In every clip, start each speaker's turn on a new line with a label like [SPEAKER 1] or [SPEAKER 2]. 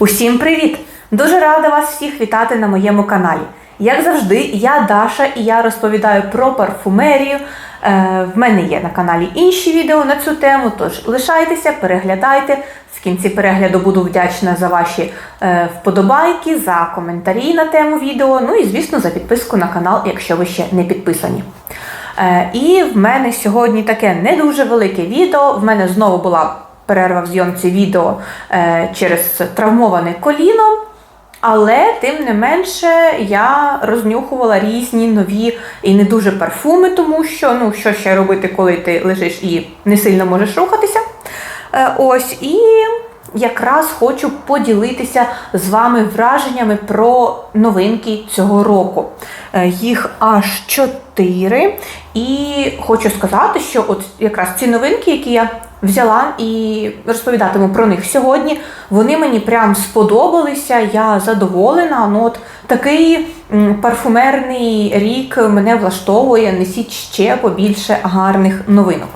[SPEAKER 1] Усім привіт! Дуже рада вас всіх вітати на моєму каналі. Як завжди, я Даша і я розповідаю про парфумерію. Е, в мене є на каналі інші відео на цю тему, тож лишайтеся, переглядайте. В кінці перегляду буду вдячна за ваші е, вподобайки, за коментарі на тему відео. Ну і, звісно, за підписку на канал, якщо ви ще не підписані. Е, і в мене сьогодні таке не дуже велике відео. В мене знову була перерва в зйомці відео е, через травмоване коліно. Але тим не менше я рознюхувала різні нові і не дуже парфуми, тому що ну що ще робити, коли ти лежиш і не сильно можеш рухатися. Е, ось і якраз хочу поділитися з вами враженнями про новинки цього року. Е, Їх аж чотири. І хочу сказати, що от якраз ці новинки, які я взяла і розповідатиму про них сьогодні, вони мені прям сподобалися. Я задоволена. Ну от такий парфумерний рік мене влаштовує. Несіть ще побільше гарних новинок.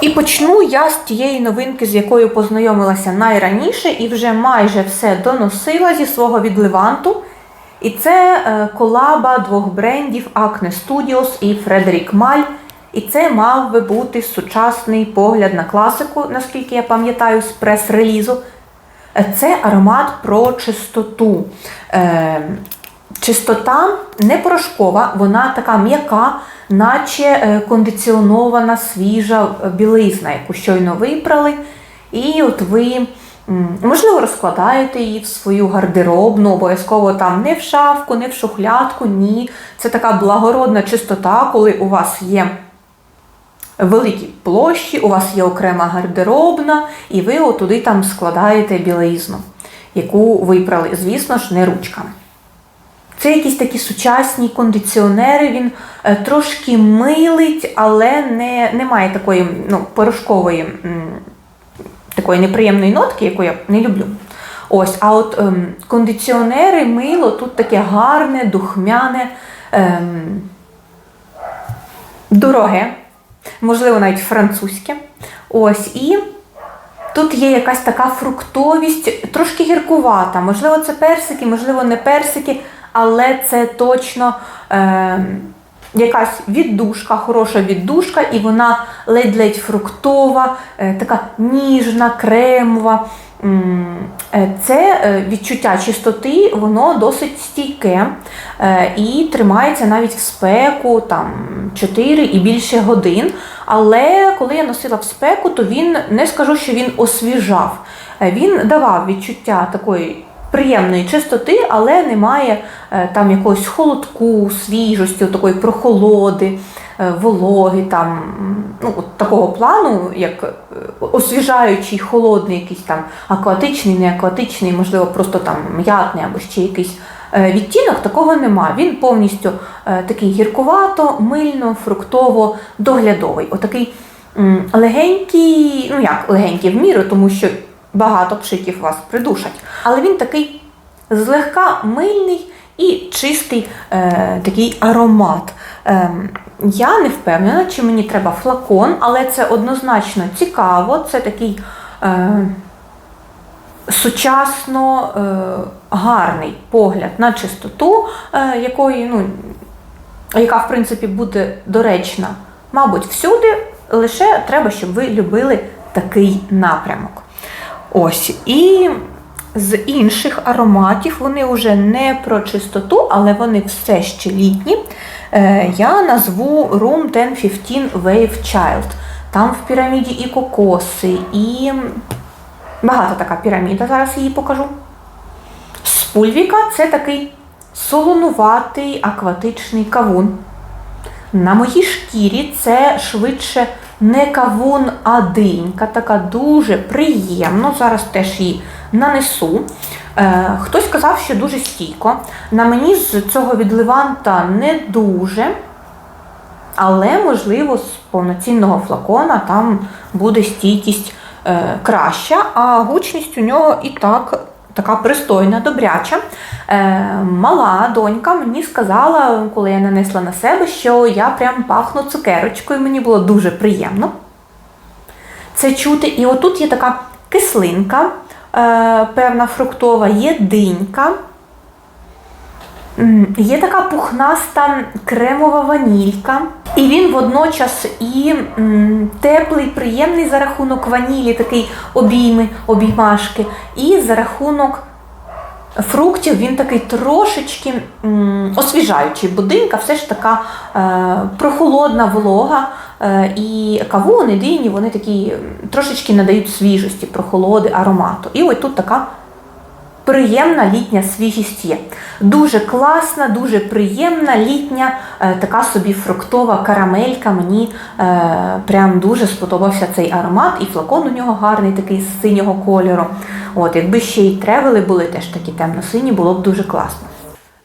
[SPEAKER 1] І почну я з тієї новинки, з якою познайомилася найраніше, і вже майже все доносила зі свого відливанту. І це е, колаба двох брендів Acne Studios і Frederic Маль. І це мав би бути сучасний погляд на класику, наскільки я пам'ятаю, з прес-релізу. Е, Це аромат про чистоту. Е, Чистота не порошкова, вона така м'яка, наче е, кондиціонована свіжа білизна, яку щойно випрали. І от ви, можливо, розкладаєте її в свою гардеробну, обов'язково там не в шафку, не в шухлядку, ні. Це така благородна чистота, коли у вас є великі площі, у вас є окрема гардеробна, і ви отуди там складаєте білизну, яку випрали, звісно ж, не ручками. Це якісь такі сучасні кондиціонери, він е, трошки милить, але не, не має такої ну, порошкової, такої неприємної нотки, яку я не люблю. Ось, а от ем, кондиціонери, мило тут таке гарне, духмяне, ем, дороге, можливо, навіть французьке. Ось, і Тут є якась така фруктовість, трошки гіркувата. Можливо, це персики, можливо, не персики, але це точно е, якась віддушка, хороша віддушка, і вона ледь-ледь фруктова, е, така ніжна, кремова. Е, Це е, відчуття чистоти, воно досить стійке е, і тримається навіть в спеку там 4 і більше годин. Але коли я носила в спеку, то він не скажу, що він освіжав. Він давав відчуття такої приємної чистоти, але немає е, там якогось холодку, свіжості, такої прохолоди, е, вологи, там, ну, от такого плану, як е, освіжаючий, холодний, якийсь там акватичний, не акватичний, можливо, просто там м'ятний або ще якийсь відтінок, такого нема. Він повністю такий гіркувато, мильно, фруктово, доглядовий. Отакий легенький, ну як легенький в міру, тому що багато пшиків вас придушать. Але він такий злегка мильний і чистий е, такий аромат. Е, я не впевнена, чи мені треба флакон, але це однозначно цікаво. Це такий е, сучасно е, гарний погляд на чистоту, е, якої, ну, яка, в принципі, буде доречна, мабуть, всюди. Лише треба, щоб ви любили такий напрямок. Ось. І з інших ароматів вони вже не про чистоту, але вони все ще літні. Е, Я назву Room 1015 Wave Child. Там в піраміді і кокоси, і багата така піраміда, зараз її покажу. Спульвіка це такий солонуватий акватичний кавун. На моїй шкірі це швидше не кавун, а динька, така дуже приємно. Зараз теж її нанесу. Е, хтось казав, що дуже стійко. На мені з цього відливанта не дуже, але, можливо, з повноцінного флакона там буде стійкість е, краща, а гучність у нього і так така пристойна, добряча. Е, мала донька мені сказала, коли я нанесла на себе, що я прям пахну цукерочкою, мені було дуже приємно це чути. І отут є така кислинка, е, певна фруктова, є динька. Є така пухнаста кремова ванілька, і він водночас і теплий, приємний за рахунок ванілі, такий обійми, обіймашки, і за рахунок фруктів він такий трошечки освіжаючий. Будинка все ж така е, прохолодна волога. Е, і кавуни, дині, вони такі трошечки надають свіжості, прохолоди, аромату. І ось тут така приємна літня свіжість є. Дуже класна, дуже приємна літня е, така собі фруктова карамелька. Мені е, прям дуже сподобався цей аромат, і флакон у нього гарний, такий з синього кольору. От, якби ще й тревели були теж такі темно-сині, було б дуже класно.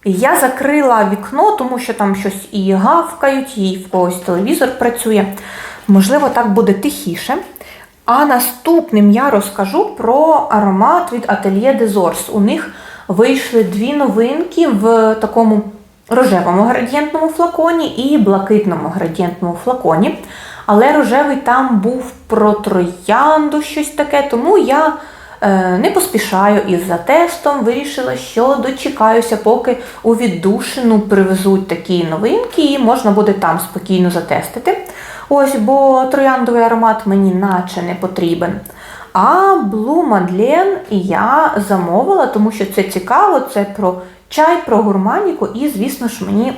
[SPEAKER 1] Я закрила вікно, тому що там щось і гавкають, і в когось телевізор працює. Можливо, так буде тихіше. А наступним я розкажу про аромат від Atelier des. У них вийшли дві новинки в такому рожевому градієнтному флаконі і блакитному градієнтному флаконі. Але рожевий там був про троянду, щось таке, тому я е, не поспішаю із затестом. Вирішила, що дочекаюся, поки у віддушину привезуть такі новинки, і можна буде там спокійно затестити. Ось, бо трояндовий аромат мені наче не потрібен. А Blue Madeleine я замовила, тому що це цікаво, це про чай, про гурманіку, і, звісно ж, мені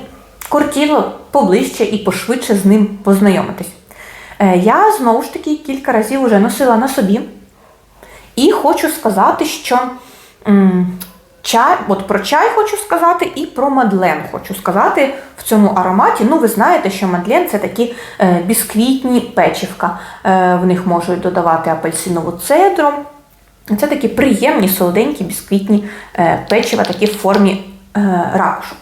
[SPEAKER 1] кортіло поближче і пошвидше з ним познайомитись. Е, Я знову ж таки кілька разів вже носила на собі. І хочу сказати, що чай, от про чай хочу сказати, і про Мадлен хочу сказати в цьому ароматі. Ну, ви знаєте, що Мадлен це такі е, бісквітні печивка. Е, в них можуть додавати апельсинову цедру. Це такі приємні солоденькі бісквітні е, печива, такі в формі е, ракушок.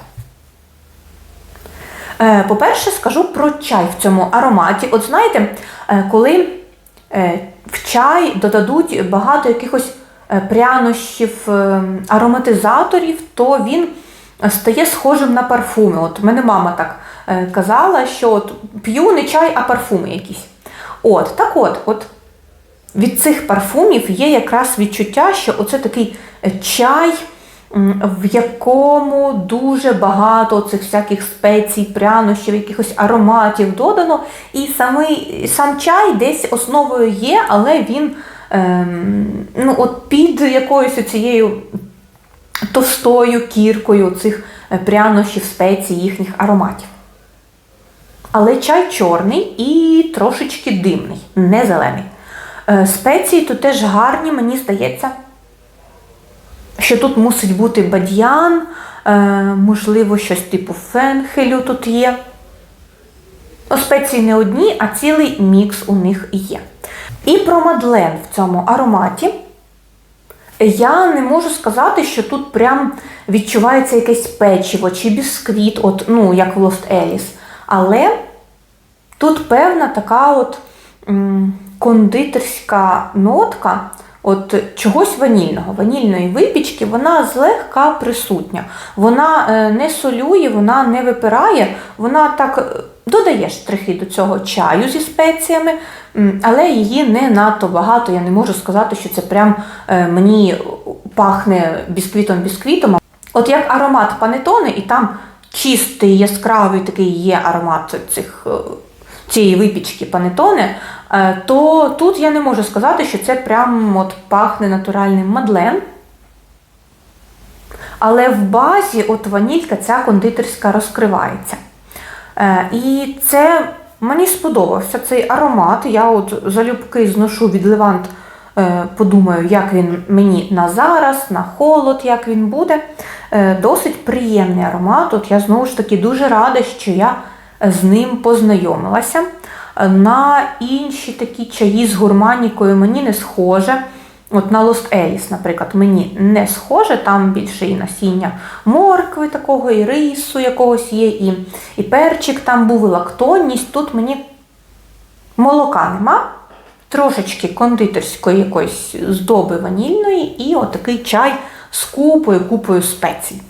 [SPEAKER 1] Е, По-перше, скажу про чай в цьому ароматі. От знаєте, е, коли е, в чай додадуть багато якихось прянощів, е, ароматизаторів, то він стає схожим на парфуми. От мене мама так е, казала, що от п'ю не чай, а парфуми якісь. От, так от, от від цих парфумів є якраз відчуття, що оце такий е, чай, в якому дуже багато цих всяких спецій, прянощів, якихось ароматів додано. І самий, сам чай десь основою є, але він ем, ну, от під якоюсь цією товстою кіркою цих е, прянощів, спецій, їхніх ароматів. Але чай чорний і трошечки димний, не зелений. Е, Спеції тут теж гарні, мені здається, що тут мусить бути бадьян, е, можливо, щось типу фенхелю тут є. Спеції не одні, а цілий мікс у них є. І про Мадлен в цьому ароматі. Я не можу сказати, що тут прям відчувається якесь печиво чи бісквіт, от, ну, як в Lost Alice. Але тут певна така от кондитерська нотка от чогось ванільного, ванільної випічки, вона злегка присутня. Вона е, не солює, вона не випирає, вона так е, додає штрихи до цього чаю зі спеціями, але її не надто багато. Я не можу сказати, що це прям е, мені пахне бісквітом-бісквітом. От як аромат панетони, і там чистий, яскравий такий є аромат цих, цієї випічки панетони, е, то тут я не можу сказати, що це прям от пахне натуральним мадлен. Але в базі от ванілька ця кондитерська розкривається. Е, І це мені сподобався цей аромат. Я от залюбки зношу від Левант, е, подумаю, як він мені на зараз, на холод, як він буде. Досить приємний аромат. От я знову ж таки дуже рада, що я з ним познайомилася. На інші такі чаї з гурманікою мені не схоже. От на Lost Alice, наприклад, мені не схоже, там більше і насіння моркви такого, і рису якогось є, і, і перчик там був, і лактонність. Тут мені молока нема, трошечки кондитерської якоїсь здоби ванільної, і отакий чай з купою, купою спецій.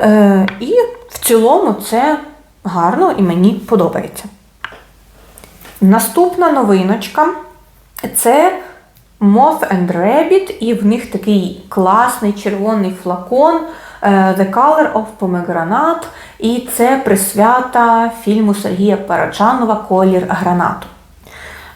[SPEAKER 1] Е, і в цілому це гарно і мені подобається. Наступна новиночка це Moth and Rabbit, і в них такий класний червоний флакон е, The Color of Pomegranate, і це присвята фільму Сергія Параджанова Колір гранату.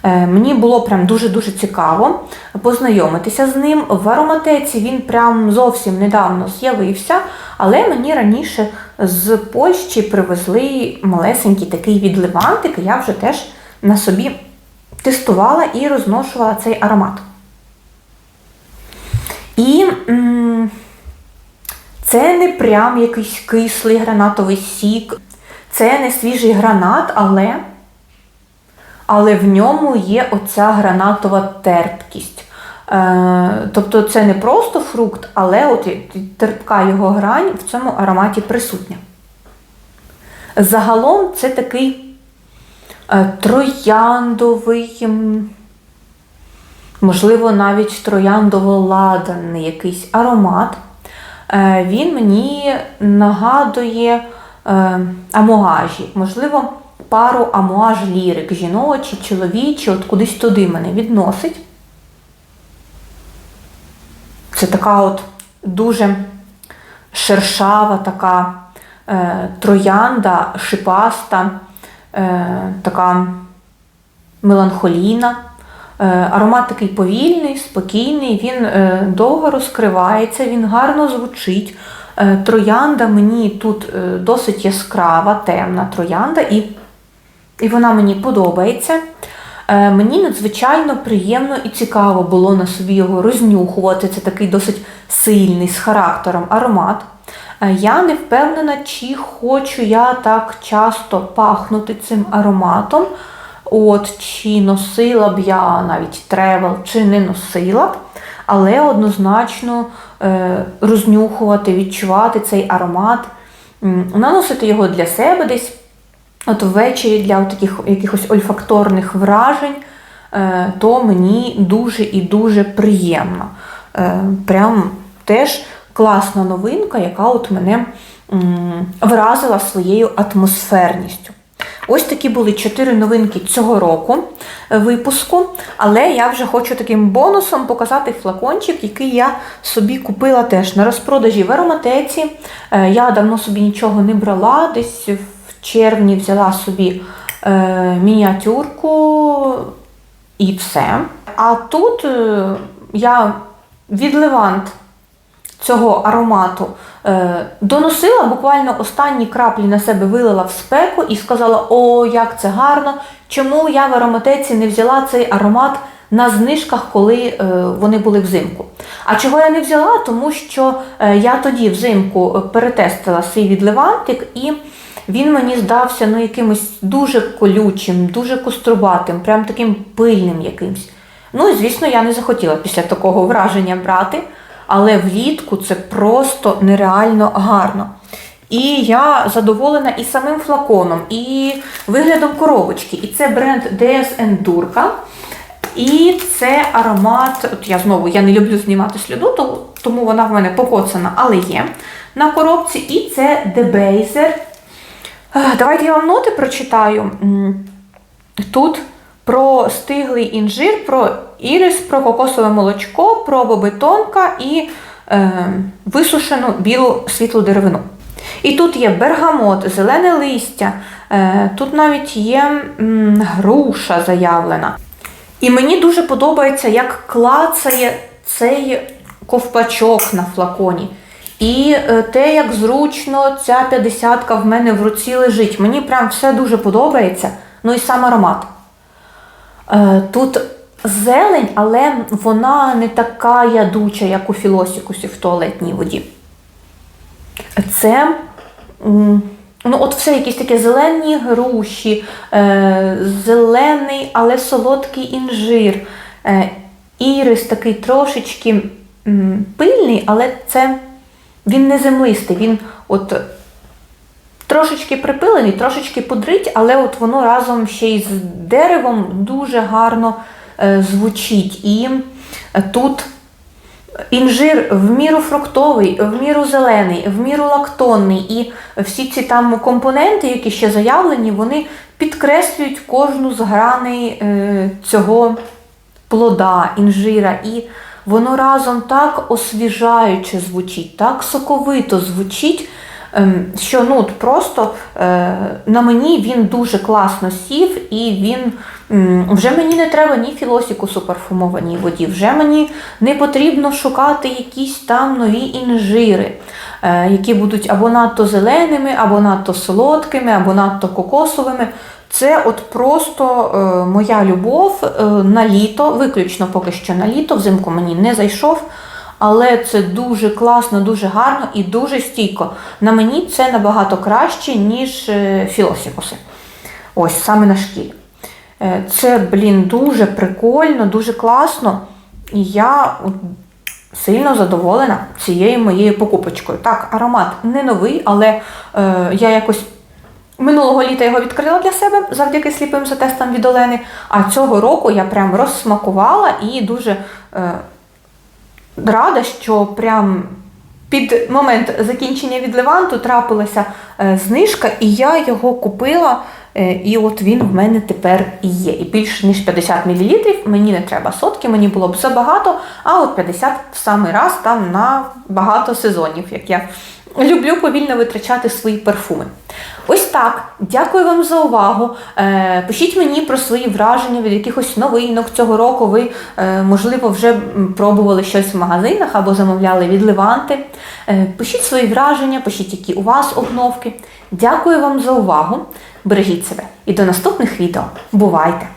[SPEAKER 1] Е, Мені було прям дуже-дуже цікаво познайомитися з ним. В ароматеці він прям зовсім недавно з'явився, але мені раніше з Польщі привезли малесенький такий відливантик, я вже теж на собі тестувала і розношувала цей аромат. І м, це не прям якийсь кислий гранатовий сік, це не свіжий гранат, але але в ньому є оця гранатова терпкість. Е, тобто це не просто фрукт, але от терпка його грань в цьому ароматі присутня. Загалом це такий е, трояндовий, можливо, навіть трояндово-ладаний якийсь аромат. Е, він мені нагадує амуажі, можливо, пару амуаж лірик, жіночі, чоловічі, от кудись туди мене відносить. Це така от дуже шершава, така е, троянда, шипаста, е, така меланхолійна. Е, аромат такий повільний, спокійний, він е, довго розкривається, він гарно звучить. Е, троянда мені тут е, досить яскрава, темна троянда, і, і вона мені подобається. Е, Мені надзвичайно приємно і цікаво було на собі його рознюхувати. Це такий досить сильний з характером аромат. Е, Я не впевнена, чи хочу я так часто пахнути цим ароматом. От, чи носила б я навіть тревел, чи не носила б, але однозначно е, рознюхувати, відчувати цей аромат, наносити його для себе десь от ввечері для таких якихось ольфакторних вражень, е, то мені дуже і дуже приємно. Е, Прям теж класна новинка, яка от мене вразила своєю атмосферністю. Ось такі були чотири новинки цього року е, випуску, але я вже хочу таким бонусом показати флакончик, який я собі купила теж на розпродажі в ароматеці. Я давно собі нічого не брала, десь в червні взяла собі е, мініатюрку і все. А тут е, я від Левант цього аромату е, доносила буквально останні краплі на себе вилила в спеку і сказала: О, як це гарно! Чому я в ароматеці не взяла цей аромат на знижках, коли е, вони були взимку? А чого я не взяла? Тому що е, я тоді взимку перетестила свій відливантик і. Він мені здався ну, якимось дуже колючим, дуже кострубатим, прям таким пильним якимсь. Ну і звісно, я не захотіла після такого враження брати, але влітку це просто нереально гарно. І я задоволена і самим флаконом, і виглядом коробочки. І це бренд DS Endurka. І це аромат, от я знову я не люблю знімати сліду, тому вона в мене покоцана, але є на коробці. І це Debaser. Е, Давайте я вам ноти прочитаю. Тут про стиглий інжир, про ірис, про кокосове молочко, про бобитонка і е, висушену білу світлу деревину. І тут є бергамот, зелене листя, е, тут навіть є м, груша заявлена. І мені дуже подобається, як клацає цей ковпачок на флаконі. І е, те, як зручно ця 50-ка в мене в руці лежить. Мені прям все дуже подобається. Ну і сам аромат. Е, Тут зелень, але вона не така ядуча, як у філосікусі в туалетній воді. Це ну, от все якісь такі зелені груші, е, зелений, але солодкий інжир. Ірис такий трошечки пильний, але це він не землистий, він от трошечки припилений, трошечки подрить, але от воно разом ще й з деревом дуже гарно е, звучить. І е, тут інжир в міру фруктовий, в міру зелений, в міру лактонний. І всі ці там компоненти, які ще заявлені, вони підкреслюють кожну з граней е, цього плода, інжира, і воно разом так освіжаюче звучить, так соковито звучить, ем, що ну, просто е, на мені він дуже класно сів, і він вже мені не треба ні філосікусу парфумованій воді, вже мені не потрібно шукати якісь там нові інжири, е, які будуть або надто зеленими, або надто солодкими, або надто кокосовими. Це от просто е, моя любов е, на літо, виключно поки що на літо, взимку мені не зайшов. Але це дуже класно, дуже гарно і дуже стійко. На мені це набагато краще, ніж е, філосікуси. Ось саме на шкірі. Е, Це, блін, дуже прикольно, дуже класно. І я сильно задоволена цією моєю покупочкою. Так, аромат не новий, але е, я якось минулого літа його відкрила для себе завдяки сліпим затестам від Олени. А цього року я прям розсмакувала і дуже е, рада, що прям під момент закінчення від Леванту трапилася е, знижка, і я його купила. е, І от він в мене тепер і є. І більше ніж 50 мл. Мені не треба сотки, мені було б забагато, а от 50 в самий раз там на багато сезонів, як я люблю повільно витрачати свої парфуми. Ось так. Дякую вам за увагу. Е, пишіть мені про свої враження від якихось новинок цього року. Ви, е, можливо, вже пробували щось в магазинах або замовляли від Леванти. Е, пишіть свої враження, пишіть, які у вас обновки. Дякую вам за увагу. Бережіть себе і до наступних відео. Бувайте!